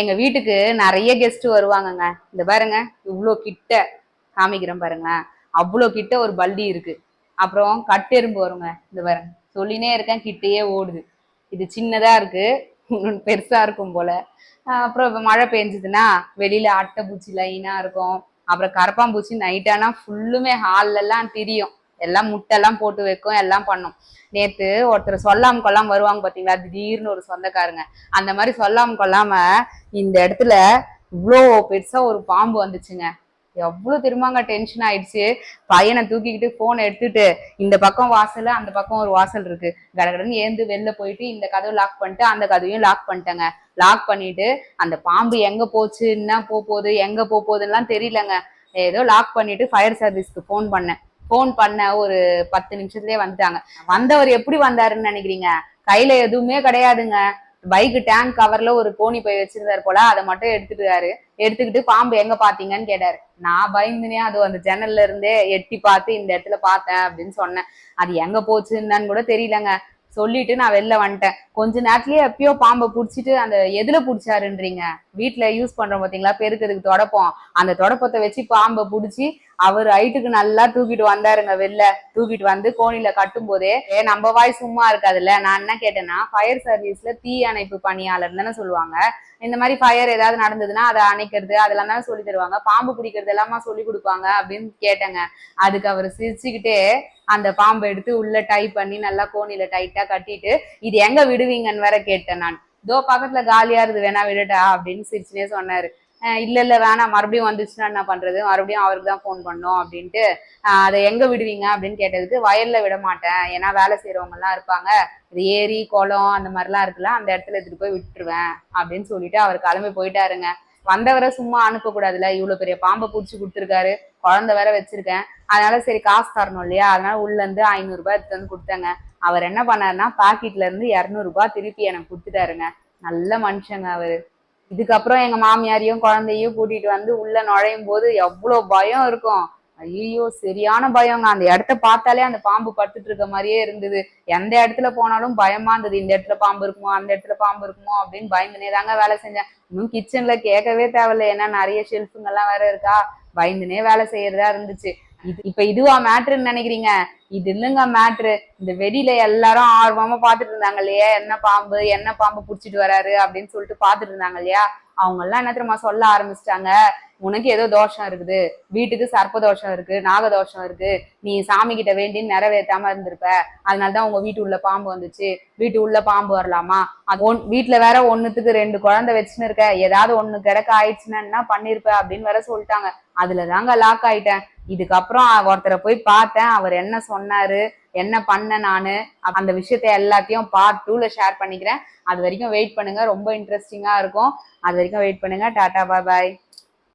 எங்க வீட்டுக்கு நிறைய கெஸ்ட் வருவாங்கங்க. இந்த பாருங்க இவ்வளோ கிட்ட காமிக்கிறேன் பாருங்களேன். அவ்வளோ கிட்ட ஒரு பல்டி இருக்கு. அப்புறம் கட்டெரும்பு வருங்க இந்த பாருங்க. சொல்லினே இருக்கேன் கிட்டேயே ஓடுது. இது சின்னதா இருக்கு பெருசா இருக்கும் போல. அப்புறம் இப்போ மழை பெஞ்சதுன்னா வெளியில அட்டைப்பூச்சி லைனா இருக்கும். அப்புறம் கரப்பாம்பூச்சி நைட்டானா ஃபுல்லுமே ஹால்ல எல்லாம் திரியும். எல்லாம் முட்டைலாம் போட்டு வைக்கும் எல்லாம் பண்ணும். நேத்து ஒருத்தர் சொல்லாம கொள்ளாம வருவாங்க பாத்தீங்களா? திடீர்னு ஒரு சொந்தக்காரங்க. அந்த மாதிரி சொல்லாம கொள்ளாம இந்த இடத்துல இவ்வளோ பெருசா ஒரு பாம்பு வந்துச்சுங்க. எவ்வளவு திரும்பாங்க டென்ஷன் ஆயிடுச்சு. பையனை தூக்கிக்கிட்டு ஃபோனை எடுத்துட்டு இந்த பக்கம் வாசல் அந்த பக்கம் ஒரு வாசல் இருக்கு. கடகடன்னு ஏந்து வெளில போயிட்டு இந்த கதவை லாக் பண்ணிட்டு அந்த கதவையும் லாக் பண்ணிட்டேங்க. லாக் பண்ணிட்டு அந்த பாம்பு எங்க போச்சு என்ன போக போகுது எங்க போக போகுதுன்னுலாம் தெரியலங்க. ஏதோ லாக் பண்ணிட்டு ஃபயர் சர்வீஸ்க்கு ஃபோன் பண்ணேன். ஃபோன் பண்ண ஒரு பத்து நிமிஷத்துலயே வந்துட்டாங்க. வந்தவர் எப்படி வந்தாருன்னு நினைக்கிறீங்க? கையில எதுவுமே கிடையாதுங்க. பைக் டேங்க் கவர்ல ஒரு கோணி போய் வச்சிருந்தாரு போல அதை மட்டும் எடுத்துட்டாரு எடுத்துக்கிட்டு பாம்பு எங்க பாத்தீங்கன்னு கேட்டாரு. நான் பயந்துனே அது அந்த ஜன்னல்ல இருந்தே எட்டி பார்த்து இந்த இடத்துல பார்த்தேன் அப்படின்னு சொன்னேன். அது எங்க போச்சுன்னு கூட தெரியலங்க. சொல்லிட்டு நான் வெளில வந்துட்டேன். கொஞ்ச நேரத்துலயே எப்பயோ பாம்பை புடிச்சிட்டு அந்த எதுல புடிச்சாருன்றீங்க? வீட்டுல யூஸ் பண்றோம் பாத்தீங்களா? பெருக்கிறதுக்கு தொடப்பம்? அந்த தொடப்பத்தை வச்சு பாம்பை புடிச்சு அவர் ஹைட்டுக்கு நல்லா தூக்கிட்டு வந்தாருங்க வெளில. தூக்கிட்டு வந்து கோணில கட்டும் போதே ஏ நம்ம வாய் சும்மா இருக்காதுல்ல? நான் என்ன கேட்டேன்னா ஃபயர் சர்வீஸ்ல தீ அணைப்பு பணியாளர் தானே சொல்லுவாங்க. இந்த மாதிரி ஃபயர் ஏதாவது நடந்ததுன்னா அதை அணைக்கிறது அதெல்லாம் தானே சொல்லி தருவாங்க. பாம்பு பிடிக்கிறது எல்லாமா சொல்லி கொடுப்பாங்க அப்படின்னு கேட்டேங்க. அதுக்கு அவர் சிரிச்சுக்கிட்டே அந்த பாம்பை எடுத்து உள்ள டை பண்ணி நல்லா கோணில டைட்டா கட்டிட்டு இது எங்க விடுவீங்கன்னு வேற கேட்டேன் நான். இதோ பக்கத்துல காலியா இருது வேணா விடுடா அப்படின்னு சிரிச்சுனே சொன்னாரு. இல்ல இல்ல வேணாம் மறுபடியும் வந்துச்சுன்னா என்ன பண்றது? மறுபடியும் அவருக்கு தான் ஃபோன் பண்ணோம் அப்படின்ட்டு அதை எங்க விடுவீங்க? அப்படின்னு கேட்டதுக்கு வயல்ல விட மாட்டேன். ஏன்னா வேலை செய்யறவங்க எல்லாம் இருப்பாங்க. இது ஏரி குளம் அந்த மாதிரிலாம் இருக்குல்ல அந்த இடத்துல எடுத்துட்டு போய் விட்டுருவேன் அப்படின்னு சொல்லிட்டு அவர் கிளம்பி போயிட்டாருங்க. வந்தவரை சும்மா அனுப்பக்கூடாதுல இவ்வளவு பெரிய பாம்பை பிடிச்சி கொடுத்துருக்காரு. குழந்தை வேற வச்சிருக்கேன். அதனால சரி காசு தரணும் இல்லையா? அதனால உள்ள இருந்து ஐநூறு ரூபாய் எடுத்து வந்து கொடுத்தாங்க. அவர் என்ன பண்ணாருன்னா பாக்கெட்ல இருந்து இருநூறு ரூபாய் திருப்பி எனக்கு கொடுத்துட்டாருங்க. நல்ல மனுஷங்க அவரு. இதுக்கப்புறம் எங்க மாமியாரையும் குழந்தையும் கூட்டிட்டு வந்து உள்ள நுழையும் போது எவ்வளவு பயம் இருக்கும். ஐயோ சரியான பயங்க. அந்த இடத்த பார்த்தாலே அந்த பாம்பு படுத்துட்டு இருக்க மாதிரியே இருந்தது. எந்த இடத்துல போனாலும் பயமா இருந்தது. இந்த இடத்துல பாம்பு இருக்குமோ அந்த இடத்துல பாம்பு இருக்குமோ அப்படின்னு பயந்துனே தாங்க வேலை செஞ்சேன். இன்னும் கிச்சன்ல கேட்கவே தேவையில்ல. ஏன்னா நிறைய ஷெல்ஃபுங்கெல்லாம் வேற இருக்கா? பயந்துனே வேலை செய்யறதா இருந்துச்சு. இது இப்ப இதுவா மேட்ருன்னு நினைக்கிறீங்க? இது இல்லைங்க மேட்ரு இந்த வெடியில எல்லாரும் ஆர்வமா பாத்துட்டு இருந்தாங்க இல்லையா? என்ன பாம்பு என்ன பாம்பு புடிச்சிட்டு வராரு அப்படின்னு சொல்லிட்டு பாத்துட்டு இருந்தாங்க இல்லையா? அவங்க எல்லாம் என்ன தெரியுமா சொல்ல ஆரம்பிச்சிட்டாங்க? உனக்கு ஏதோ தோஷம் இருக்குது வீட்டுக்கு சர்ப்ப தோஷம் இருக்கு நாக தோஷம் இருக்கு நீ சாமி கிட்ட வேண்டி நிறைவேற்றாம இருந்திருப்ப. அதனாலதான் உங்க வீட்டு உள்ள பாம்பு வந்துச்சு. வீட்டு உள்ள பாம்பு வரலாமா? அது ஒன் வீட்டுல வேற ஒண்ணுத்துக்கு ரெண்டு குழந்தை வச்சுன்னு இருக்க. ஏதாவது ஒண்ணு கிடக்க ஆயிடுச்சுன்னா பண்ணிருப்ப அப்படின்னு வேற சொல்லிட்டாங்க. அதுல தாங்க லாக் ஆயிட்டேன். இதுக்கப்புறம் ஒருத்தரை போய் பார்த்தேன். அவர் என்ன சொன்னாரு? என்ன பண்ண நானு? அந்த விஷயத்த எல்லாத்தையும் பார்ட் டூல ஷேர் பண்ணிக்கிறேன். அது வரைக்கும் வெயிட் பண்ணுங்க. ரொம்ப இன்ட்ரெஸ்டிங்கா இருக்கும். அது வரைக்கும் வெயிட் பண்ணுங்க. டாடா பாய் பாய்